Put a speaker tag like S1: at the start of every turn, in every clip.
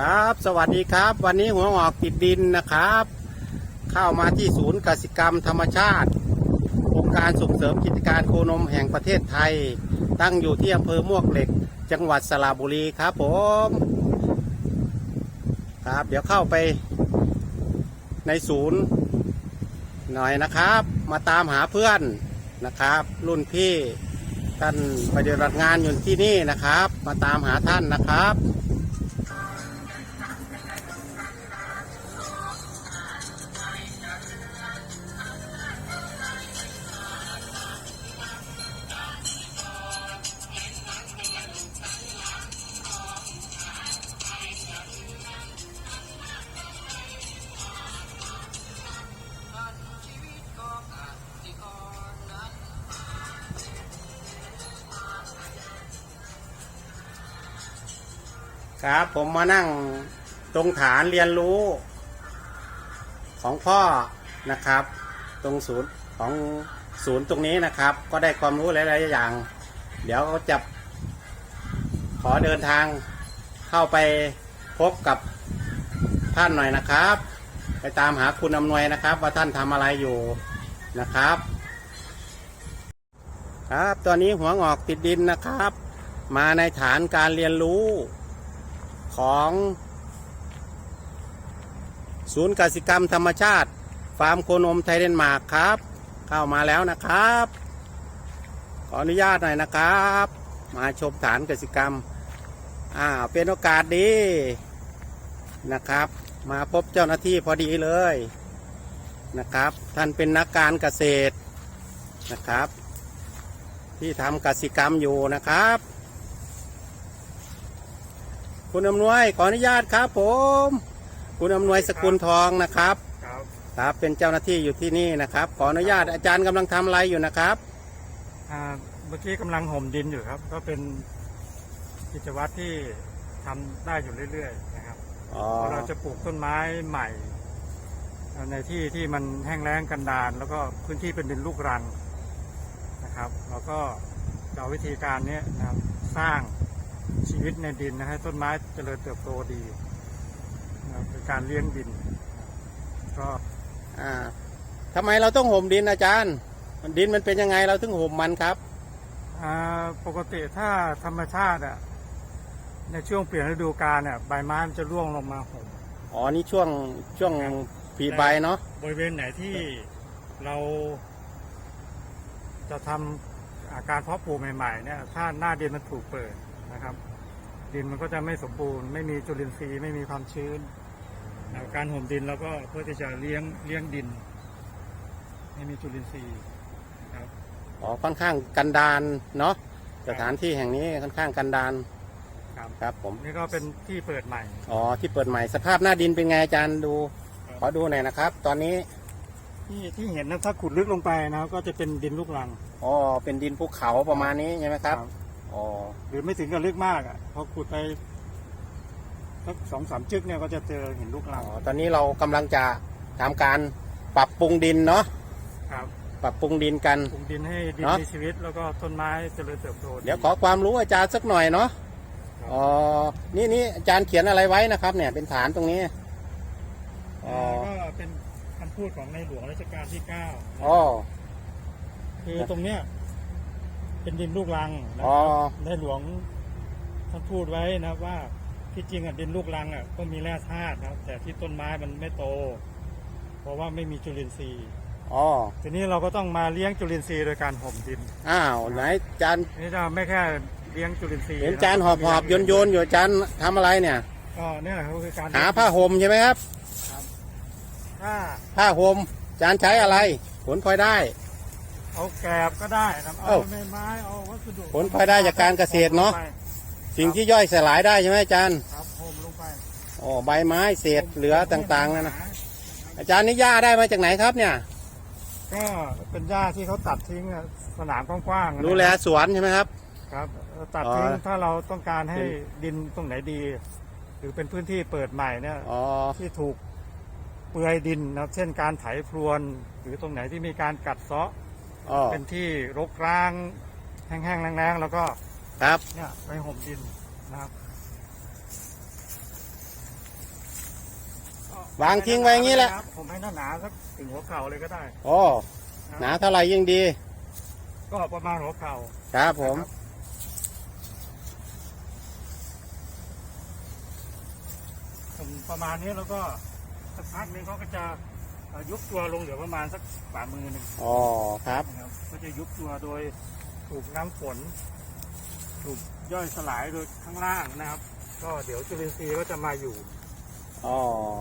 S1: ครับ สวัสดีครับ วันนี้หัวหอกติดดินนะครับ เข้ามาที่ศูนย์กสิกรรมธรรมชาติองค์การส่งเสริมกิจการโคนมแห่งประเทศไทย ตั้งอยู่ที่อำเภอมวกเหล็ก จังหวัดสระบุรีครับผมครับ เดี๋ยวเข้าไปในศูนย์หน่อยนะครับ มาตามหาเพื่อนนะครับ รุ่นพี่ท่านปฏิบัติงานอยู่ที่นี่นะครับ มาตามหาท่านนะครับ ครับผมมานั่งตรงฐานเรียนรู้ ของพ่อนะครับ ตรงศูนย์ของศูนย์ตรงนี้นะครับ ก็ได้ความรู้หลายๆอย่าง เดี๋ยวก็จะขอเดินทางเข้าไปพบกับท่านหน่อยนะครับ ไปตามหาคุณอำนวยนะครับ ว่าท่านทำอะไรอยู่นะครับ ครับตอนนี้หัวงอกติดดินนะครับ มาในฐานการเรียนรู้ ของ ศูนย์กสิกรรมธรรมชาติ ฟาร์มโคนมไทยเดนมาร์กครับ เข้ามาแล้วนะครับ ขออนุญาตหน่อยนะครับ มาชมฐานกสิกรรมอ่าเป็นโอกาสดีนะครับ มาพบเจ้าหน้าที่พอดีเลยนะครับ ท่านเป็นนักการเกษตรนะครับ ที่ทำกสิกรรมอยู่นะครับ คุณอำนวยขออนุญาตครับ ผม คุณอำนวยสกุลทองนะครับ
S2: ครับ
S1: ครับเป็นเจ้าหน้าที่อยู่ที่นี่นะครับ ขออนุญาตอาจารย์กำลังทำอะไรอยู่นะครับ
S2: อ่าเมื่อกี้กำลังห่มดินอยู่ครับ ก็เป็นกิจวัตรที่ทำได้อยู่เรื่อยๆนะครับ
S1: อ๋อ
S2: เพราะเราจะปลูกต้นไม้ใหม่ ในที่ที่มันแห้งแล้งกันดารแล้วก็พื้นที่เป็นดินลูกรังนะครับ แล้วก็จะเอาวิธีการเนี้ยนะครับสร้าง ชีวิตในดินนะให้ต้นไม้เจริญเติบโตดีนะครับเป็นการเลี้ยงดิน ก็
S1: อ่าทำไมเราต้องห่มดินอาจารย์ดินมันเป็นยังไงเราถึงห่มมันครับ
S2: อ่าปกติถ้าธรรมชาติอะในช่วงเปลี่ยนฤดูกาลเนี่ยใบไม้มันจะร่วงลงมาห่ม
S1: อ๋อนี่ช่วงช่วงผลิใบเนาะ
S2: บริเวณไหนที่เรา จะทำอ่าการเพาะปลูกใหม่ๆเนี่ยถ้าหน้าดินมันถูกเปิด นะครับ ดินมันก็จะไม่สมบูรณ์ ไม่มีจุลินทรีย์ไม่มีความชื้นอ่าการห่มดินเราก็เพื่อที่จะเลี้ยงเลี้ยงดิน ให้มีจุลินทรีย์นะครับ
S1: อ๋อค่อนข้างกันดานเนาะสถานที่แห่งนี้ค่อนข้างกันดาน
S2: ครับ
S1: ครับ ผม
S2: นี่ก็เป็นที่เปิดใหม่
S1: อ๋อที่เปิดใหม่สภาพหน้าดินเป็นไงอาจารย์ดู
S2: ครับ
S1: ขอดูหน่อยนะครับ ตอนนี้
S2: ที่ที่เห็นนะถ้าขุดลึกลงไปนะครับ ก็จะเป็นดินลูกรัง
S1: อ๋อเป็นดินภูเขาประมาณนี้ใช่ไหมครับ อ๋อ
S2: หรือไม่ถึงกับลึกมากอะพอขุดไปสักสองสามจึกเนี่ยก็จะเจอเห็นลูกรัง
S1: อ๋อตอนนี้เรากำลังจะทำการปรับปรุงดินเนาะ
S2: ครับ
S1: ปรับปรุงดินกัน
S2: ปลูกดินให้ดิน
S1: เนอะ
S2: มีชีวิตแล้วก็ต้นไม้เจริญเติบโต
S1: เดี๋ยวขอความรู้อาจารย์สักหน่อยเนาะอ๋อนี่นี่อาจารย์เขียนอะไรไว้นะครับ เนี่ย เป็นฐานตรงนี้อ๋อ
S2: อ่าก็เป็นคำพูดของในหลวงรัชกาลที่เก้า
S1: อ๋อ
S2: คือตรงเนี้ย เป็นดินลูกรังนะ
S1: อ๋อ
S2: ครับในหลวงท่านพูดไว้นะว่าที่จริงอะดินลูกรังอะก็มีแร่ธาตุนะครับ แต่ที่ต้นไม้มันไม่โต เพราะว่าไม่มีจุลินทรีย์
S1: อ๋อ
S2: ทีนี้เราก็ต้องมาเลี้ยงจุลินทรีย์โดยการห่มดิน
S1: อ้าว ไหนอาจารย์
S2: นี่จะไม่แค่เลี้ยงจุลินทรีย์
S1: เห็นอาจารย์หอบหอบโยนโยนอยู่อาจารย์ทำอะไรเนี่ย
S2: ก็เนี่ยแหละครับคือการ
S1: หาผ้าห่มใช่ไหมครับ
S2: ถ้า
S1: ผ้าห่มอาจารย์ใช้อะไร ผลพลอยได้
S2: เอาแกลบก็ได้นะครับเอา
S1: เอ้า
S2: ไม้ไม้เอาวัสดุ
S1: ผลพลอยได้จากการเกษตรเนอะสิ่งที่ย่อยสลายได้ใช่ไหมอาจารย์
S2: ครับห่มลงไป
S1: อ๋อใบไม้เศษเหลือต่างๆนั่นนะอาจารย์นี่หญ้าได้มาจากไหนครับเนี่ย
S2: ก็เป็นหญ้าที่เขาตัดทิ้งอะสนามกว้างๆนะ
S1: ดูแลสวนใช่ไหมครับ
S2: ครับตัดทิ้ง
S1: อ๋อ
S2: ถ้าเราต้องการให้
S1: เป็น
S2: ดินตรงไหนดี หรือเป็นพื้นที่เปิดใหม่เนี่ย
S1: อ๋อ
S2: ที่ถูกเปื่อยดินนะครับเช่นการไถพรวน หรือตรงไหนที่มีการกัดเซาะ
S1: อ๋อ
S2: เป็นที่รกร้าง แห้งๆแรงๆแล้วก็
S1: ครับ
S2: เนี่ยไปห่มดินนะครับ
S1: วางทิ้งไว้อย่างนี้แหละ
S2: ผมให้หนาๆสักถึงหัวเข่าเลยก็ได้
S1: โอ้หนาเท่าไหร่ยิ่งดี
S2: ก็ประมาณหัวเข่า
S1: ครับผม
S2: นะครับ ผมประมาณนี้แล้วก็สักพักหนึงเขาก็จะเอ่อ ยุบตัวลงเหลือประมาณสักฝ่ามือหนึ่ง
S1: อ๋อครับ
S2: นะครับ ก็จะยุบตัวโดยถูกน้ำฝน ถูกย่อยสลายโดยข้างล่างนะครับ ก็เดี๋ยวจุลินทรีย์ก็จะมาอยู่
S1: อ๋อ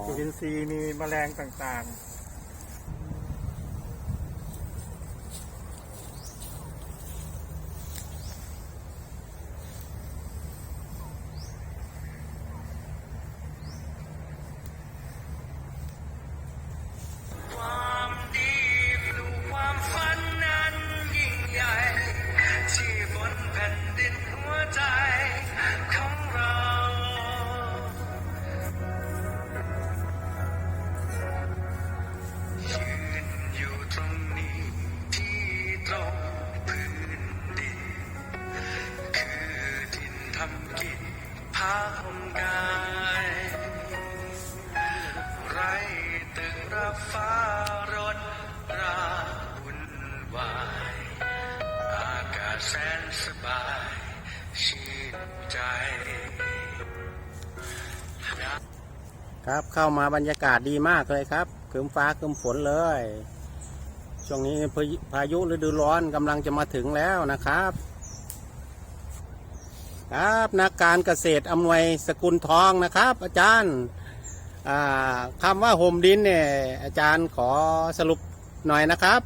S2: จุลินทรีย์มีแมลงต่างๆ
S3: นสบายชื่นใจ
S1: ครับเข้ามาบรรยากาศดีมากเลยครับครึ้มฟ้าครึ้มฝนเลย ช่วงนี้พายุฤดูร้อนกำลังจะมาถึงแล้วนะครับ ครับนักการเกษตรอำนวยสกุลทองนะครับ อาจารย์คำว่าห่มดินเนี่ยอาจารย์ขอสรุปหน่อยนะครับ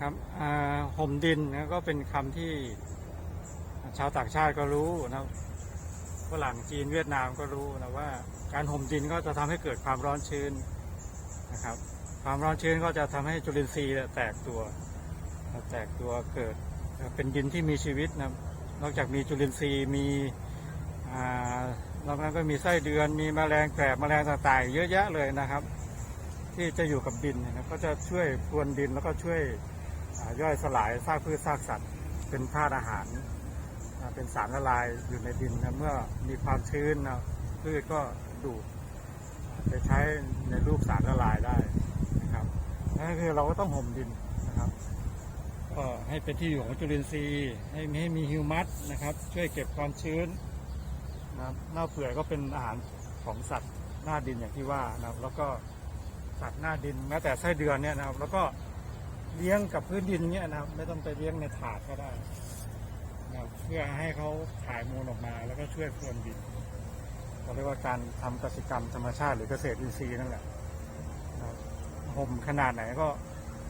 S2: ครับห่มดินนะก็เป็นคำที่ชาวต่างชาติก็รู้นะฝรั่งจีนเวียดนามก็รู้นะว่า การห่มดินก็จะทำให้เกิดความร้อนชื้นนะครับ ความร้อนชื้นก็จะทำให้จุลินทรีย์แตกตัวแตกตัวเกิดเป็นดินที่มีชีวิตนะนอกจากมีจุลินทรีย์มีอ่านอกนั้นก็มีไส้เดือนมีแมลงแกลบแมลงต่างๆ เยอะแยะเลยนะครับ ที่จะอยู่กับดินนะก็จะช่วยพรวนดินแล้วก็ช่วย ย่อยสลายซากพืชซากสัตว์ เป็นธาตุอาหาร เป็นสารละลายอยู่ในดินนะเมื่อมีความชื้นนะพืชก็ดูดไปใช้ในรูปสารละลายได้นะครับนั่นคือเราก็ต้องห่มดินนะครับก็ให้เป็นที่อยู่ของจุลินทรีย์ให้ให้มีฮิวมัสนะครับ ช่วยเก็บความชื้นนะครับเน่าเปื่อยก็เป็นอาหารของสัตว์หน้าดินอย่างที่ว่านะครับ แล้วก็สัตว์หน้าดินแม้แต่ไส้เดือนเนี่ยนะครับ แล้วก็ เลี้ยงกับพื้นดินเนี้ยนะครับ ไม่ต้องไปเลี้ยงในถาดก็ได้นะเพื่อให้เขาถ่ายมูลออกมา แล้วก็ช่วยพรวนดินเราเรียกว่าการทำกสิกรรมธรรมชาติหรือเกษตรอินทรีย์นั่นแหละนะห่มขนาดไหนก็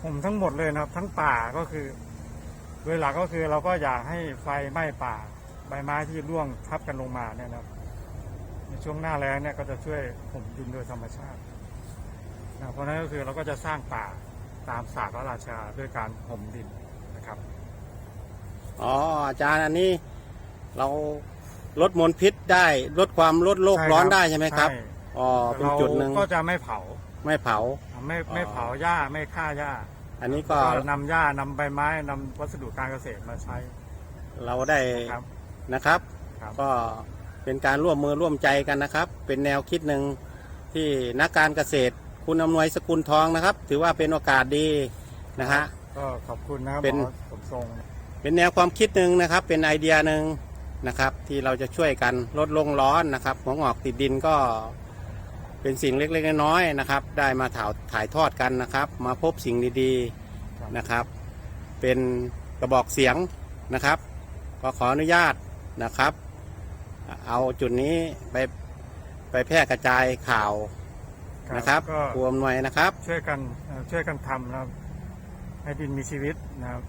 S2: ห่มทั้งหมดเลยนะครับ ทั้งป่าก็คือโดยหลักก็คือเราก็อยากให้ไฟไหม้ป่าใบไม้ที่ร่วงทับกันลงมาเนี่ยนะครับ ในช่วงหน้าแล้งเนี่ยก็จะช่วยห่มดินโดยธรรมชาตินะเพราะฉะนั้นก็คือเราก็จะสร้างป่า ตามศาสตร์พระราชาด้วยการห่มดินนะครับ
S1: อ๋ออาจารย์อันนี้เราลดมลพิษได้ลดความลดโลกร้อนได้ใช่ไหมครับ
S2: ใช่
S1: อ๋อเป็นจุดหนึ่ง
S2: เราก็จะไม่เผา
S1: ไม่เผา
S2: ไม่
S1: อ๋อ
S2: ไม่เผาหญ้าไม่ฆ่าหญ้า
S1: อันนี้ก็
S2: ก็นำหญ้านำใบไม้นำวัสดุการเกษตรมาใช้
S1: เราได้
S2: ครับ
S1: นะครับ
S2: ครับ
S1: ก็เป็นการร่วมมือร่วมใจกันนะครับ เป็นแนวคิดหนึ่งที่นักการเกษตร คุณอำนวยสกุลทองนะครับ ถือว่าเป็นโอกาสดีนะฮะ
S2: ก็ขอบคุณนะครับ
S1: เป็น
S2: หมอสมทรง
S1: เป็นแนวความคิดหนึ่งนะครับ เป็นไอเดียหนึ่งนะครับ ที่เราจะช่วยกันลดโลกร้อนนะครับ หัวงอกติดดินก็เป็นสิ่งเล็กๆน้อยๆนะครับ ได้มาถ่ายถ่ายทอดกันนะครับ มาพบสิ่งดีๆนะครับ เป็นกระบอกเสียงนะครับ ก็ขออนุญาตนะครับ เอาจุดนี้ไปไปแพร่กระจายข่าว นะครับ
S2: ก็
S1: ครูอำนวยนะครับ
S2: ช่วยกันเอ่อช่วยกันทำนะครับ ให้ดินมีชีวิตนะครับ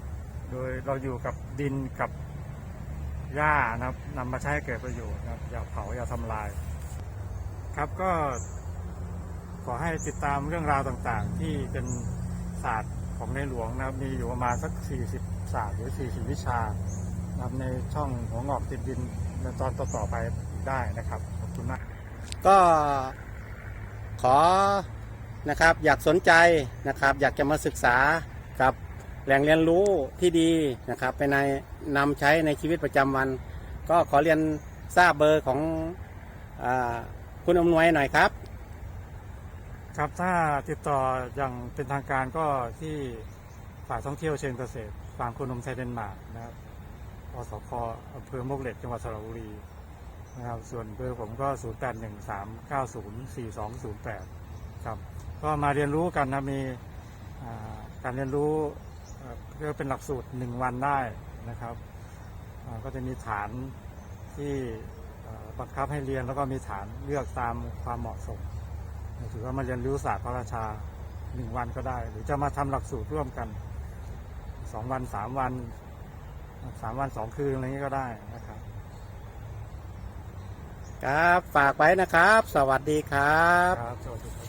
S2: โดยเราอยู่กับดินกับหญ้านะครับนำมาใช้ให้เกิดประโยชน์นะครับอย่าเผาอย่าทำลาย ครับก็ขอให้ติดตามเรื่องราวต่างๆ ที่เป็นศาสตร์ของในหลวงนะครับ มีอยู่ประมาณสัก 40 ศาสตร์หรือ 40 วิชานะครับในช่องหัวงอกติดดินในตอนต่อๆไปได้นะครับขอบคุณมาก
S1: ก็ ขอนะครับอยากสนใจนะครับอยากจะมาศึกษากับแหล่งเรียนรู้ที่ดีนะครับไปในนำใช้ในชีวิตประจำวัน ก็ขอเรียนทราบเบอร์ของอคุณอำนวยหน่อยครับ
S2: ครับถ้าติดต่ออย่างเป็นทางการก็ที่ฝ่ายท่องเที่ยวเชิงเกษตรฟาร์มโคนมไทยเดนมาร์กนะครับอสคออำเภอมกเหล็กจังหวัดสระบุรี นะครับ ส่วนเบอร์ผมก็ 0 8 1 3 9 0 4 2 0 8 ครับ ก็มาเรียนรู้กันนะ มีการเรียนรู้เอ่อเรียกเป็นหลักสูตร 1 วันได้นะครับ ก็จะมีฐานที่บังคับให้เรียนแล้วก็มีฐานเลือกตามความเหมาะสมถือว่ามาเรียนรู้ศาสตร์พระราชาหนึ่งวันก็ได้ หรือจะมาทำหลักสูตรร่วมกันสองวันสามวันสามวันสองคืนอะไรนี้ก็ได้นะครับ
S1: ครับ ฝากไว้นะครับ สวัสดีครับ
S2: ครับสวัสดี